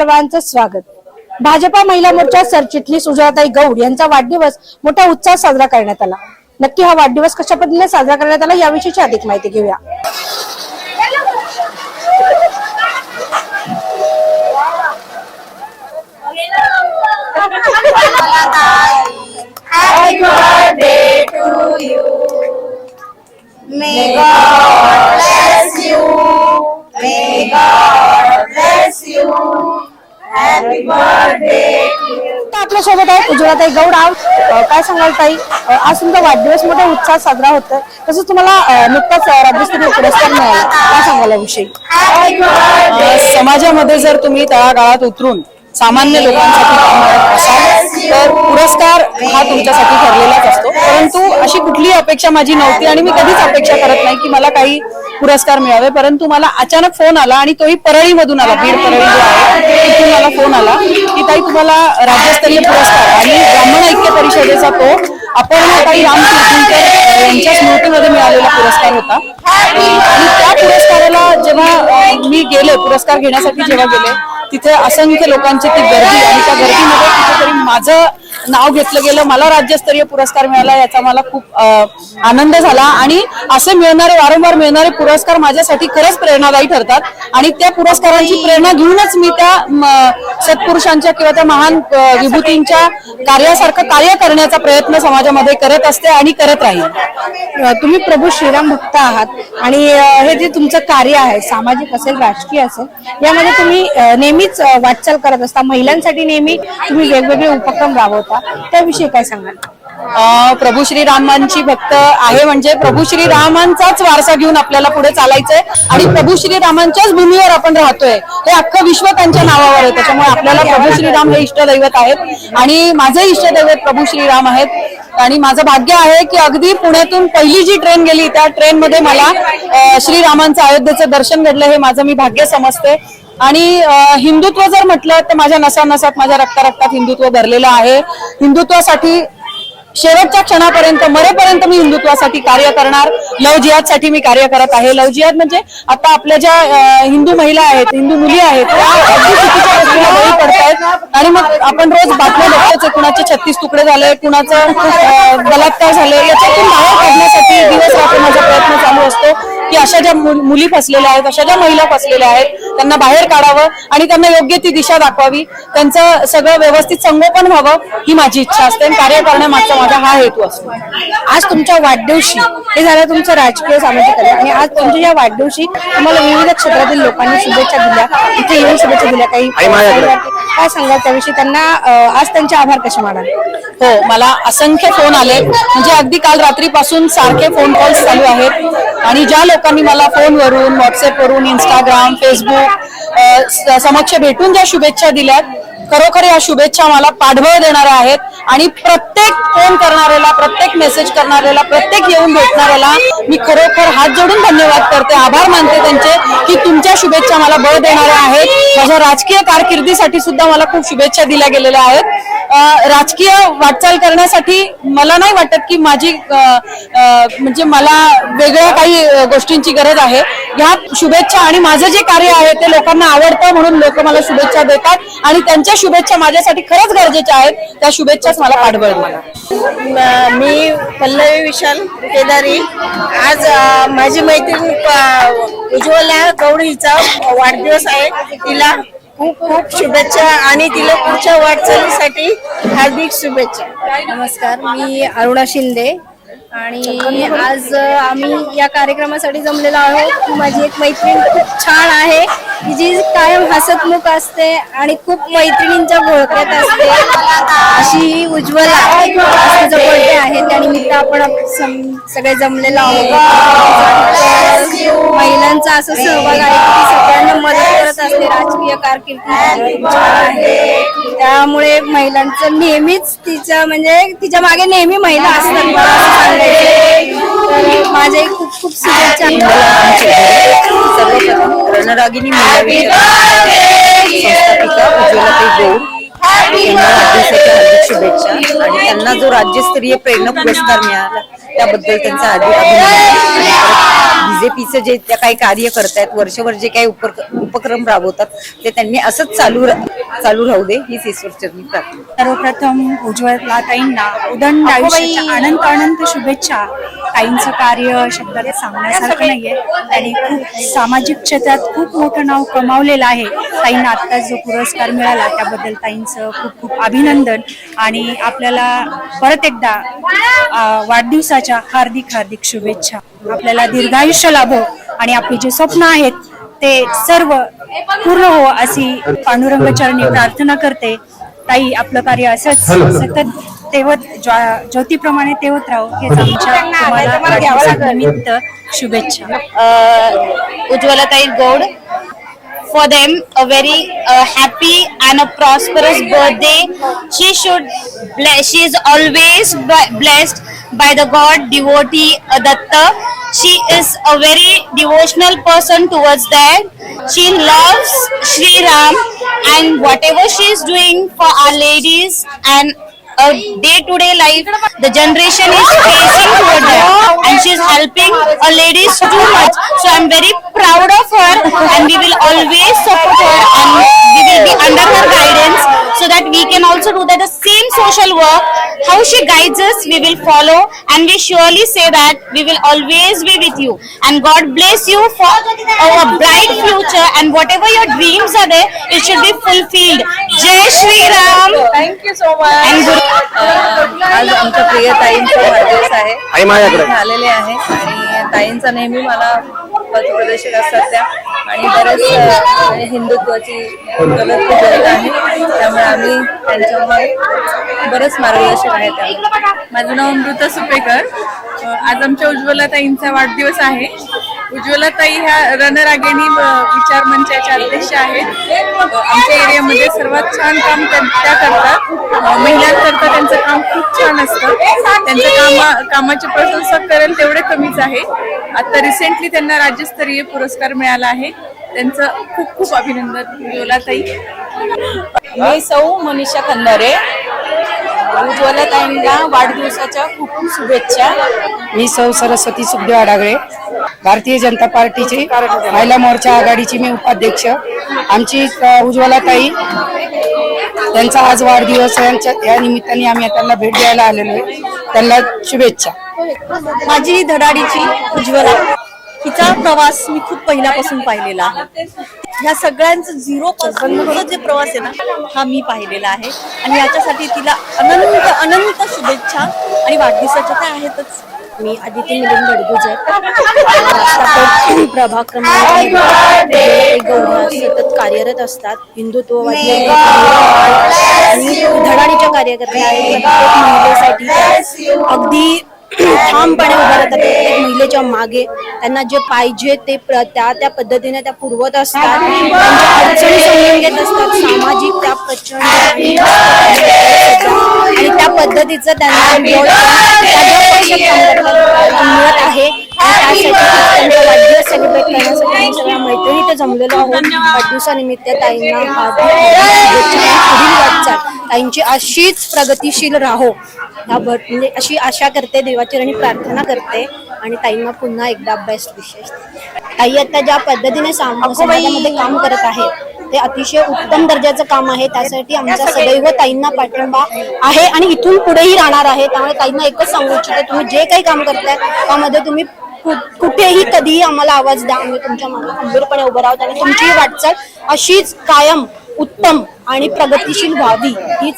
सर्वांचं स्वागत. भाजपा महिला मोर्चा सरचिटणीस सुजाताई गौड यांचा वाढदिवस मोठ्या उत्साहात साजरा करण्यात आला. नक्की हा वाढदिवस कशा पद्धतीने साजरा करण्यात आला याविषयीची अधिक माहिती घेऊया. आपल्यासोबत आहे उज्ज्वलाताई गौड अ, काय सांगाल ताई? आज तुमचा वाढदिवस मोठ्या उत्साहात साजरा होतोय. तसंच तुम्हाला नुकताच राज्यस्तरीय पुरस्कार मिळाला. काय सांगाल याविषयी? समाजामध्ये जर तुम्ही तळागाळात उतरून सामान्य लोकांसाठी तर पुरस्कार हा तुमच्यासाठी ठरलेलाच असतो. परंतु अशी कुठलीही अपेक्षा माझी नव्हती आणि मी कधीच अपेक्षा करत नाही की मला काही पुरस्कार मिळावे. परंतु मला अचानक फोन आला आणि तोही परळीमधून आला बीड परळी जो आहे तिथून मला फोन आला की ताई तुम्हाला राज्यस्तरीय पुरस्कार परिषदेचा तो अपर्णाताई राम कीर्तनकर यांच्या स्मृतीमध्ये मिळालेला पुरस्कार होता. आणि त्या पुरस्काराला जेव्हा मी गेले पुरस्कार घेण्यासाठी जेव्हा गेले तिथे असंख्य लोकांची ती गर्दी आणि त्या गर्दीमध्ये कुठेतरी माझं नाव घेतलं गेलं मला राज्यस्तरीय पुरस्कार मिळाला याचा मला खूप आनंद झाला. आणि असे मिळणारे वारंवार मिळणारे पुरस्कार माझ्यासाठी खरंच प्रेरणादायी ठरतात. आणि त्या पुरस्कारांची प्रेरणा घेऊनच मी त्या सत्पुरुषांच्या किंवा त्या महान विभूतींच्या कार्यासारखं कार्य करण्याचा प्रयत्न समाजामध्ये करत असते आणि करत राहील तुम्ही प्रभू श्रीराम भक्त आहात. आणि हे जे तुमचं कार्य आहे सामाजिक असेल राजकीय असेल यामध्ये तुम्ही नेहमीच वाटचाल करत असता. महिलांसाठी नेहमी तुम्ही वेगवेगळे उपक्रम राबवता. त्याविषयी काय सांगाल? प्रभू प्रभू श्रीरामांची भक्त आहे म्हणजे प्रभू श्रीरामांचाच वारसा घेऊन आपल्याला पुढे चालायचंय आणि प्रभू श्री रामांच्याच भूमीवर आपण राहतोय. हे अख्खं विश्व त्यांच्या नावावर आहे. त्याच्यामुळे आपल्याला प्रभू श्रीराम हे इष्टदैवत आहेत आणि माझे इष्टदैवत प्रभू श्रीराम आहेत. आणि माझं भाग्य आहे की अगदी पुण्यातून पहिली जी ट्रेन गेली त्या ट्रेनमध्ये मला श्रीरामांचं अयोध्येचं दर्शन घडलं हे माझं मी भाग्य समजते. आणि हिंदुत्व जर म्हटलं तर माझ्या नसा नसात माझ्या रक्ता रक्तात हिंदुत्व भरलेलं आहे. हिंदुत्वासाठी शेवटच्या क्षणापर्यंत मरेपर्यंत मी हिंदुत्वासाठी कार्य करणार. लव जिहादसाठी मी कार्य करत आहे. लव जिहाद म्हणजे आता आपल्या ज्या हिंदू महिला आहेत हिंदू मुली आहेत त्या पडतायत. आणि मग आपण रोज बातम्या बघतोच कुणाचे छत्तीस तुकडे झाले कुणाचं बलात्कार झाले याच्यातून बाहेर काढण्यासाठी दिवस रात्र माझा प्रयत्न चालू असतो. की अशा ज्या मुल- फसलेल्या आहेत अशा ज्या महिला फसलेल्या आहेत त्यांना बाहेर काढावं आणि त्यांना योग्य ती दिशा दाखवावी. त्यांचं सगळं व्यवस्थित संगोपन व्हावं ही माझी इच्छा असते आणि कार्य करण्यामागचा माझा हा हेतू असतो. आज तुमच्या वाढदिवशी हे झालं तुमचं राजकीय सामाजिक कार्य आणि आज तुमच्या या वाढदिवशी तुम्हाला विविध क्षेत्रातील लोकांनी शुभेच्छा दिल्या. इथे येऊन शुभेच्छा दिल्या. काही काय सांगाल त्याविषयी? त्यांना आज त्यांचे आभार कसे मानाल? हो मला असंख्य फोन आले. म्हणजे अगदी काल रात्रीपासून सारखे फोन कॉल्स चालू आहेत. आणि ज्या लोकांनी मला फोनवरून व्हॉट्सअपवरून इंस्टाग्राम फेसबुक समक्ष भेटून ज्या शुभेच्छा दिल्यात खरोखर या शुभेच्छा मला पाठबळ देणाऱ्या आहेत आणि प्रत्येक फोन करणाऱ्याला प्रत्येक मेसेज करणाऱ्याला प्रत्येक येऊन भेटणाऱ्याला मी खरोखर हात जोडून धन्यवाद करते. आभार मानते त्यांचे की तुमच्या शुभेच्छा मला बळ देणाऱ्या आहेत. माझ्या राजकीय कारकिर्दीसाठी सुद्धा मला खूप शुभेच्छा दिल्या गेलेल्या आहेत. राजकीय वाटचाल करण्यासाठी मला नाही वाटत की माझी म्हणजे मला वेगळ्या काही गोष्टींची गरज आहे. ह्या शुभेच्छा आणि माझं जे कार्य आहे ते लोकांना आवडतं म्हणून लोक मला शुभेच्छा देतात आणि त्यांच्या शुभेच्छा माझ्यासाठी खरंच गरजेच्या आहेत. त्या शुभेच्छाच मला पाठबळ मला. मी पल्लवी विशाल केदारी आज माझी मैत्रीण उज्ज्वला गौड हिचा वाढदिवस आहे. तिला खूप खूप शुभेच्छा आणि तिला पुढच्या वाटचालीसाठी हार्दिक शुभेच्छा. नमस्कार मी अरुणा शिंदे. आणि आज आम्ही या कार्यक्रमासाठी जमलेलो आहोत. माझी एक मैत्रीण खूप छान आहे. की जी कायम हसतमुख असते आणि खूप मैत्रिणींच्या घोळक्यात असते अशी ही उज्ज्वला बर्थडे आहे त्यानिमित्त आपण सगळे जमलेलो आहोत. महिलांचा असं सहभाग आहे की सगळ्यांना मदत करत असते राजकीय कारकिर्दी आहे. त्यामुळे महिलांचं नेहमीच तिच्या म्हणजे तिच्यामागे नेहमी महिला असतात. मला असं सांगायचं तर माझे खूप खूप शुभेच्छा सर्वप्रथम रणरागिनी शुभेच्छा. आणि त्यांना जो राज्यस्तरीय प्रेरणा पुरस्कार मिळाला त्याबद्दल त्यांचा हार्दिक अभिनंदन. आणि परत बीजेपीचे जे त्या काही कार्य करतायत वर्षभर जे काही उपक- उपक्रम राबवतात ते त्यांनी असंच चालू रा- चालू राहू दे हीच ईश्वरचरणी प्रार्थना. सर्वप्रथम उज्ज्वला ताईंना उदंड आयुष्याच्या अनंत अनंत शुभेच्छा. ताईंचं कार्य शब्दात सांगण्यासारखं नाहीये. त्यांनी खूप सामाजिक क्षेत्रात खूप मोठं नाव कमावलेलं आहे. ताईंना आत्ताच जो पुरस्कार मिळाला त्याबद्दल ताईंचं खूप खूप अभिनंदन. आणि आपल्याला परत एकदा वाढदिवसाच्या हार्दिक हार्दिक शुभेच्छा. आपल्याला दीर्घायुष्य लाभो आणि आपली जे स्वप्न आहेत ते सर्व पूर्ण हो अशी पांडुरंग चरणी प्रार्थना करते. ताई आपलं कार्य असंच सतत तेवत ज्योतीप्रमाणे तेवत राहो हेच आमच्या वाढदिवसानिमित्त शुभेच्छा uh, Ujwalatai Gaud. For them, a very uh, happy and a prosperous birthday. She should, ble- she is always blessed by the God devotee Adatta. She is a very devotional person towards that. She loves Sri Ram and whatever she is doing for our ladies and a day-to-day life, the generation is facing toward that, and she's helping a ladies too much. So I'm very proud of her, and we will always support her, and we will be under her so that we can also do that the same social work. How she guides us, we will follow, and we surely say that we will always be with you. And God bless you for a bright future, and whatever your dreams are there, it should be fulfilled. Jai Shri Ram. Thank you so much And Guru. आज आमच्या प्रिय ताईंचा वाढदिवस आहे आई माझ्याकडे इथे आलेले आहे आणि ताईंचा नेहमी मला पथप्रदर्शक असतात त्या. आणि बरेच हिंदुत्वाची गलत गरज आहे. त्यामुळे आम्ही त्यांच्यावर बरंच मार्गदर्शक आहे त्या माझं नाव अमृता सुपेकर. आज आमच्या उज्ज्वला ताईंचा वाढदिवस आहे. उज्ज्वला ताई ह्या रणरागिणी विचार मंचाच्या अध्यक्ष आहेत. आमच्या एरियामध्ये सर्वात छान काम त्या करतात. महिलांकरता त्यांचं काम खूप छान असतं. त्यांचं कामा कामाची प्रशंसा करेल तेवढे कमीच आहे. आता रिसेंटली त्यांना राज्य राज्यस्तरीय पुरस्कार मिळाला आहे. त्यांचं खूप खूप अभिनंदन उज्ज्वला ताई मी सौ मनीषा खंदारे. उज्ज्वला ताईंना वाढदिवसाच्या खूप खूप शुभेच्छा. मी सौ सरस्वती सुखदेव आडागळे. भारतीय जनता पार्टीची महिला मोर्चा आघाडीची मी उपाध्यक्ष. आमची अ, उज्ज्वला ताई त्यांचा आज वाढदिवस आहे. यांच्या या निमित्ताने आम्ही त्यांना भेट द्यायला आलेलो आहे. त्यांना शुभेच्छा. माझी धडाडीची उज्ज्वला. हिचा प्रवास मी खूप पहिल्यापासून पाहिलेला आहे. ह्या सगळ्यांचं झिरो पासून जे प्रवास आहे ना हा मी पाहिलेला आहे. आणि याच्यासाठी तिला अनंत अनंत शुभेच्छा आणि वाढदिवसाच्या काय आहेतच. मी आदिती मिलिंद राष्ट्रपती प्रभाग क्रमांक गौरव सतत कार्यरत असतात. हिंदुत्ववादी आणि धडाडीच्या कार्यकर्त्या आहेत प्रत्येक महिलेसाठी त्या अगदी ठामपणे उभा राहतात. महिलेच्या मागे त्यांना जे पाहिजे ते त्या त्या पद्धतीने त्या पुरवत असतात. त्यांच्या अडचणी समजून घेत असतात. सामाजिक त्या प्रचंड आणि त्या पद्धतीचं त्यांना मिळत आहे. त्यांचा वाढदिवस सेलिब्रेट करण्यासाठी आम्ही सगळ्या मैत्रिणी जमलेलो आहोत. वाढदिवसानिमित्त ताईंना पुढील वाटचाल. ताईंची अशीच प्रगतिशील राहो. ह्या भर म्हणजे अशी आशा करते देवाचरणी प्रार्थना करते आणि ताईंना पुन्हा एकदा बेस्ट विशेष ताई आता ज्या पद्धतीने साम- समाजामध्ये काम करत आहे ते अतिशय उत्तम दर्जाचं काम आहे. त्यासाठी आमचा सदैव ताईंना पाठिंबा आहे आणि इथून पुढेही राहणार आहे. त्यामुळे ताईंना एकच सांगू इच्छिते तुम्ही जे काही काम करताय त्यामध्ये तुम्ही कुठेही कधीही आम्हाला आवाज द्या. आम्ही तुमच्या मागे खंबीरपणे उभं राहतो आणि तुमची वाटचाल अशीच कायम उत्तम आणि प्रगतिशील व्हावी हीच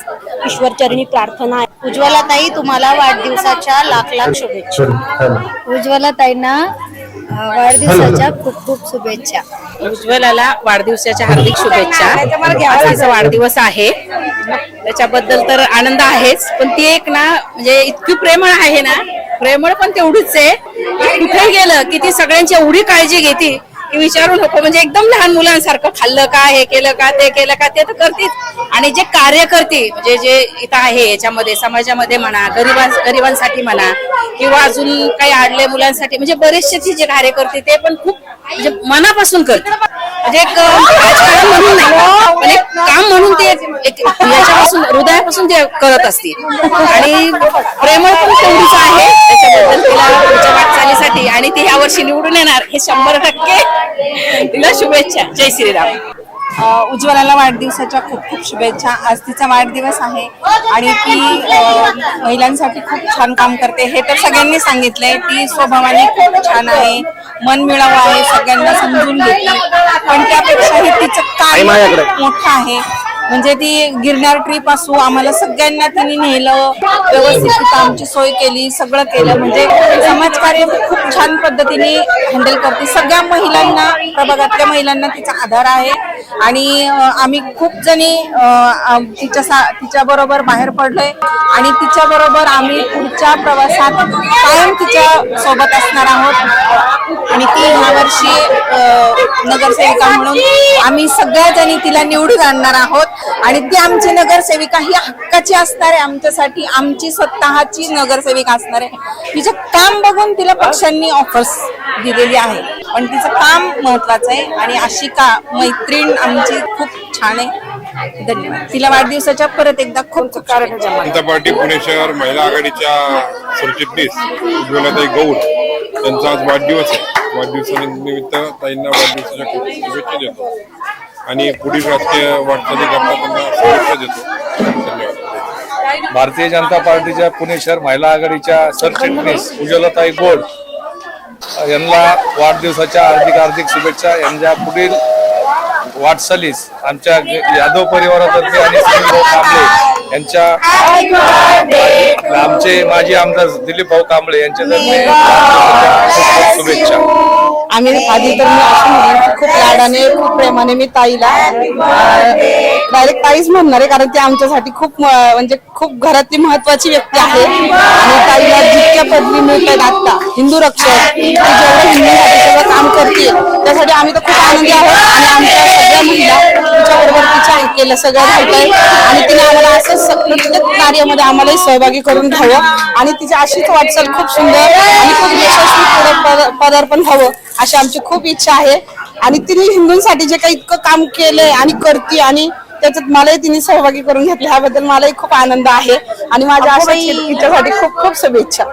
ईश्वरचरणी प्रार्थना आहे. उज्ज्वला ताई तुम्हाला वाढदिवसाच्या लाख लाख शुभेच्छा. उज्ज्वला ताईंना वाढदिवसाच्या खूप खूप शुभेच्छा. उज्ज्वलाला वाढदिवसाच्या हार्दिक शुभेच्छा. आज तिचा वाढदिवस आहे. त्याच्याबद्दल तर आनंद आहेच पण ती एक ना म्हणजे इतकी प्रेमळ आहे ना प्रेमळ पण तेवढीच आहे. कुठे गेलं की ती सगळ्यांची एवढी काळजी घेते की विचारू नको. म्हणजे एकदम लहान मुलांसारखं खाल्लं का हे केलं का ते केलं का ते तर करतेच. आणि जे कार्य करते म्हणजे जे इथं आहे याच्यामध्ये समाजामध्ये म्हणा गरिबां गरिबांसाठी म्हणा किंवा अजून काही आडले मुलांसाठी म्हणजे बरेचसे जे कार्य करते ते पण खूप म्हणजे मनापासून करते म्हणजे एक राजकारण म्हणून नाही पण एक काम म्हणून ते एक- याच्यापासून हृदयापासून ते करत असतील. आणि प्रेमळ पण तेवढीच आहे त्याच्याबद्दल तिला पुढच्या वाटचालीसाठी आणि ती ह्या वर्षी निवडून येणार हे शंभर टक्के तिला शुभेच्छा. जय श्रीराम. उज्ज्वलाला वाढदिवसाच्या खूप खूप शुभेच्छा. आज तिचा वाढदिवस आहे आणि ती महिलांसाठी खूप छान काम करते. हे तर सगळ्यांनी सांगितलंय. ती स्वभावाने खूप छान आहे. मन मिळावं आहे सगळ्यांना समजून घेते. पण त्यापेक्षाही तिचं कार्य खूप मोठं आहे. म्हणजे ती गिरनार ट्रीप असू आम्हाला सगळ्यांना तिने नेलं व्यवस्थित तिथं आमची सोय केली सगळं केलं. म्हणजे समाजकार्य खूप छान पद्धतीने हँडल करते. सगळ्या महिलांना प्रभागातल्या महिलांना तिचा आधार आहे. आणि आम्ही खूप जणी तिच्या सा तिच्याबरोबर बाहेर पडलोय. आणि तिच्याबरोबर आम्ही पुढच्या प्रवासात कायम तिच्या सोबत असणार आहोत. आणि ती ह्यावर्षी नगरसेविका म्हणून आम्ही सगळ्या जणी तिला निवडून आणणार आहोत. आणि ती आमची नगरसेविका ही हक्काची असणार आहे आमच्यासाठी आमची स्वतःची नगरसेविका असणार. आहे तिचं काम बघून तिला पक्षांनी ऑफर्स दिलेली आहे. पण तिचं काम महत्वाचं आहे आणि अशी का मैत्रीण आमची खूप छान आहे. धन्यवाद. तिला वाढदिवसाच्या परत एकदा खूप खूप शुभेच्छा. जनता पार्टी पुणे शहर महिला आघाडीच्या सरचिटणीस उज्ज्वलाताई गौड त्यांचा आज वाढदिवस आहे. वाढदिवसानिमित्त ताईंना वाढदिवसाच्या खूप शुभेच्छा देतो. आणि पुढील राजकीय वाटचाली करता त्यांना शुभेच्छा देतो. धन्यवाद. भारतीय जनता पार्टीच्या पुणे शहर महिला आघाडीच्या सरचिटणीस उज्ज्वलताई गोड यांना वाढदिवसाच्या हार्दिक हार्दिक शुभेच्छा. यांच्या पुढील वाटचालीस आमच्या यादव परिवारातर्फे आणि भाऊ कांबळे यांच्या आमचे माजी आमदार दिलीप भाऊ कांबळे यांच्यातर्फे शुभेच्छा. आम्ही आधी तर मी अशी खूप लाडाने खूप प्रेमाने मी ताईला डायरेक्ट ताईच म्हणणार आहे कारण ती आमच्यासाठी खूप म्हणजे खूप घरातली महत्वाची व्यक्ती आहे. आणि ताईला जितक्या पदवी मिळतात आता हिंदू रक्षक ती जेवढं हिंदूसाठी सगळं काम करते. त्यासाठी आम्ही तर खूप आनंदी आहोत. आणि आमच्या सगळ्या महिला तिच्याबरोबर तिच्या हे केलं सगळं घडतंय आणि तिने आम्हाला असंच प्रत्येक कार्यामध्ये आम्हालाही सहभागी करून घ्यावं. आणि तिची अशीच वाटचाल खूप सुंदर आणि खूप यशस्वी पदार्पण व्हावं अशी आमची खूप इच्छा आहे. आणि तिने हिंदूंसाठी जे काही इतकं काम केलंय आणि करते आणि त्याच्यात मलाही तिने सहभागी करून घेतलं. ह्याबद्दल मलाही खूप आनंद आहे. आणि माझ्या अशाही तिच्यासाठी खूप खूप शुभेच्छा.